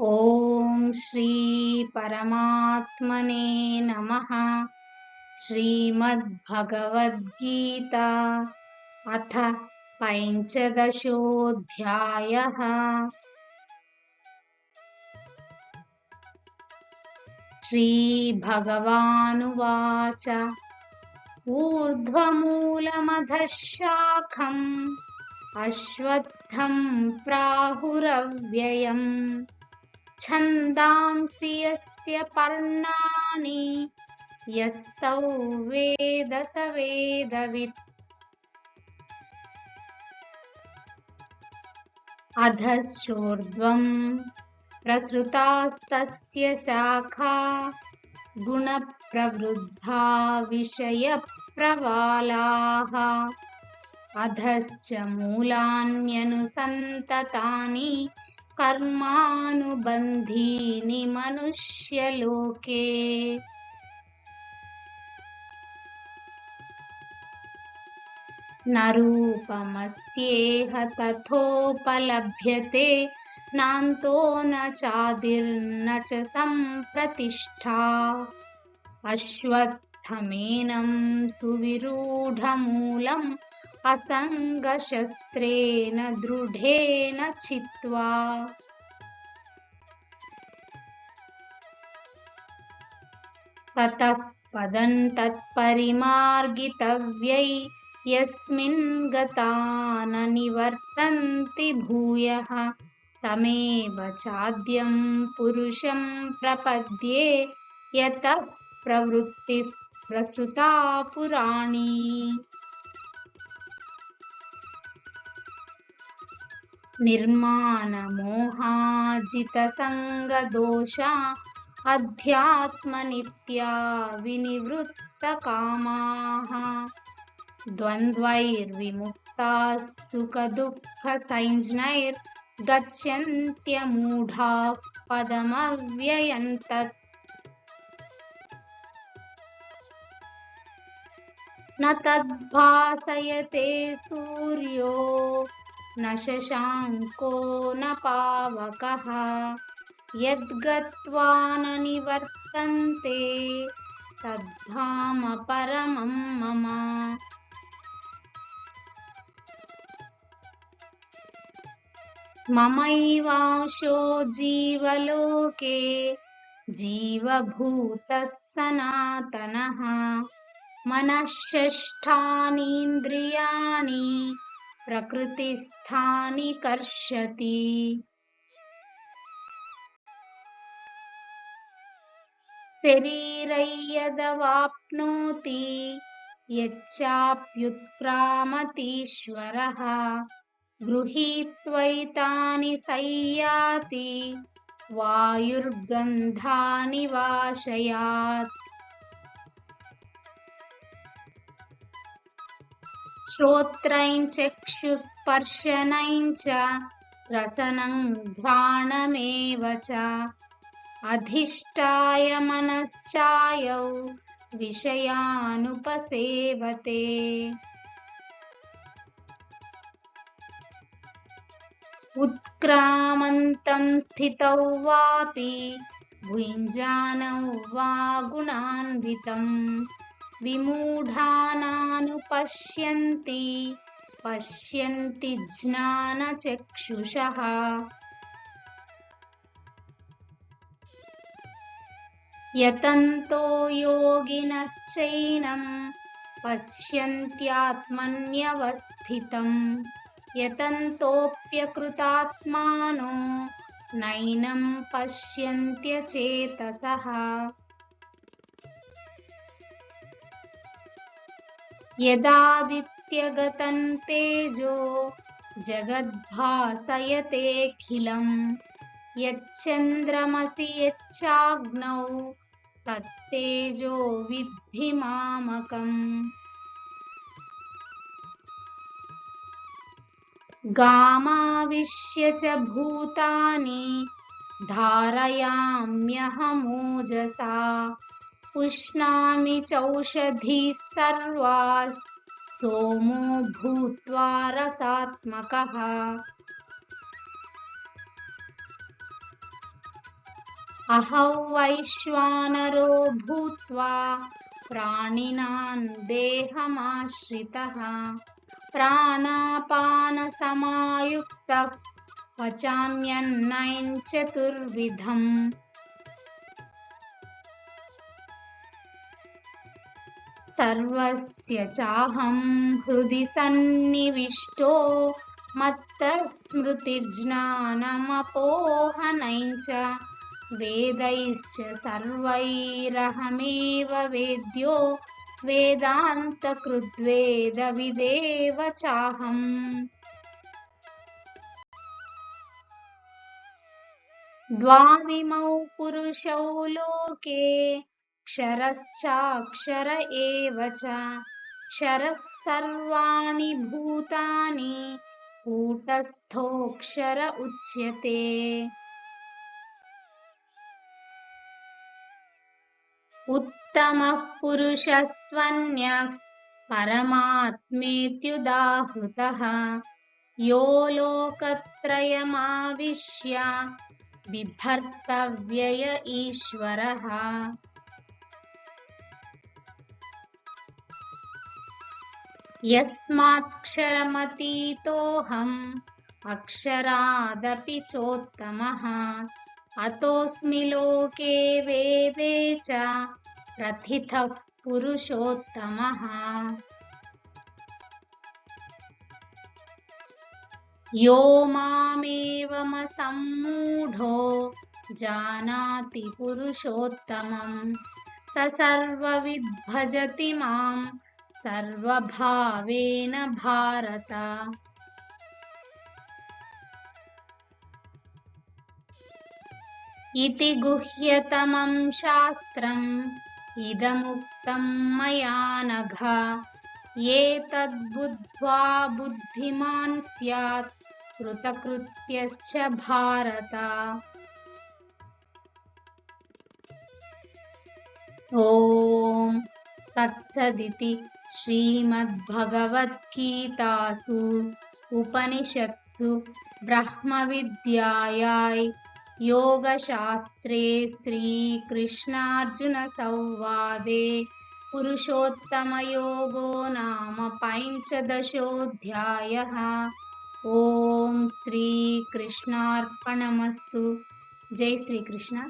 ॐ श्रीपरमात्मने नमः। श्रीमद्भगवद्गीता अथ पञ्चदशोऽध्यायः। श्रीभगवानुवाच। ऊर्ध्वमूलमधः शाखम् अश्वत्थं प्राहुरव्ययम् छन्दांसि यस्य पर्णानि यस्तौ वेद स वेदवित् अधश्चोर्ध्वम् प्रसृतास्तस्य शाखा गुणप्रवृद्धा विषयप्रवालाः। अधश्च मूलान्यनुसन्ततानि कर्मानुबन्धीनि मनुष्यलोके। न रूपमस्येह तथोपलभ्यते नान्तो न चादिर्न च सम्प्रतिष्ठा। अश्वत्थमेनं सुविरूढमूलम् असङ्गशस्त्रेण दृढेन छित्त्वा। ततः पदं तत्परिमार्गितव्यै यस्मिन् गता न निवर्तन्ति भूयः। तमेव चाद्यं पुरुषं प्रपद्ये यतः प्रवृत्तिः प्रसृता पुराणी निर्माणमोहाजितसङ्गदोषा अध्यात्मनित्या विनिवृत्तकामाः। द्वन्द्वैर्विमुक्ताः सुखदुःखसंज्ञैर्गच्छन्त्यमूढाः पदमव्ययम् तत् न तद्भासयते सूर्यो न शशाङ्को न पावकः। यद्गत्वा न निवर्तन्ते तद्धाम परमं मम। ममैवांशो जीवलोके जीवभूतः सनातनः। मनःषष्ठानीन्द्रियाणि प्रकृतिस्थानि कर्षति। शरीरै यदवाप्नोति यच्चाप्युत्क्रामतीश्वरः। गृहीत्वैतानि संयाति वायुर्गन्धानि वाशयात् श्रोत्रं चक्षुस्पर्शनं च रसनं घ्राणमेव च। अधिष्ठाय मनश्चायौ विषयानुपसेवते। उत्क्रामन्तं स्थितौ वापि भुञ्जानौ वा गुणान्वितम् విమూఢానానుపశ్యంతి పశ్యంతి జ్ఞానచక్షుషः యతంతో యోగినశ్చైనం పశ్యంత్యాత్మన్యవస్థితం యతంతోప్యకృతాత్మానో నైనం పశ్యంత్యచేతసః यदादित्यगतं तेजो जगद्भासयतेऽखिलं यच्चन्द्रमसि यच्चाग्नौ तत्तेजो विद्धि मामकम्। गामाविश्य च भूतानि धारयाम्यहमोजसा पुष्णामि चौषधीः सर्वाः सोमो भूत्वा रसात्मकः। अहौ वैश्वानरो भूत्वा प्राणिनां देहमाश्रितः। प्राणापानसमायुक्तः। पचाम्यन्नं चतुर्विधम् सर्वस्य चाहं हृदि सन्निविष्टो मत्तस्मृतिर्ज्ञानमपोहनं च वेदैश्च सर्वैरहमेव वेद्यो वेदान्तकृद्वेदविदेव चाहम् द्वाविमौ पुरुषौ लोके क्षरश्चाक्षर एव च। क्षरः सर्वाणि भूतानि कूटस्थोऽक्षर उच्यते। उत्तमः पुरुषस्त्वन्यः परमात्मेत्युदाहृतः। यो लोकत्रयमाविश्य बिभर्तव्यय ईश्वरः यस्मात्क्षरमतीतोऽहम् अक्षरादपि चोत्तमः। अतोऽस्मि लोके वेदे च प्रथितः पुरुषोत्तमः। यो मामेवमसम्मूढो जानाति पुरुषोत्तमम्। स सर्वविद्भजति माम् सर्वभावेन भारत। इति गुह्यतमं शास्त्रम् इदमुक्तं मया नघ। एतद्बुद्ध्वा बुद्धिमान् स्यात् कृतकृत्यश्च भारत। ॐ तत्सदिति श्रीमद्भगवद्गीतासु उपनिषत्सु ब्रह्मविद्यायाय योगशास्त्रे श्रीकृष्णार्जुनसंवादे पुरुषोत्तमयोगो नाम पञ्चदशोऽध्यायः। ॐ श्रीकृष्णार्पणमस्तु। जय श्रीकृष्ण।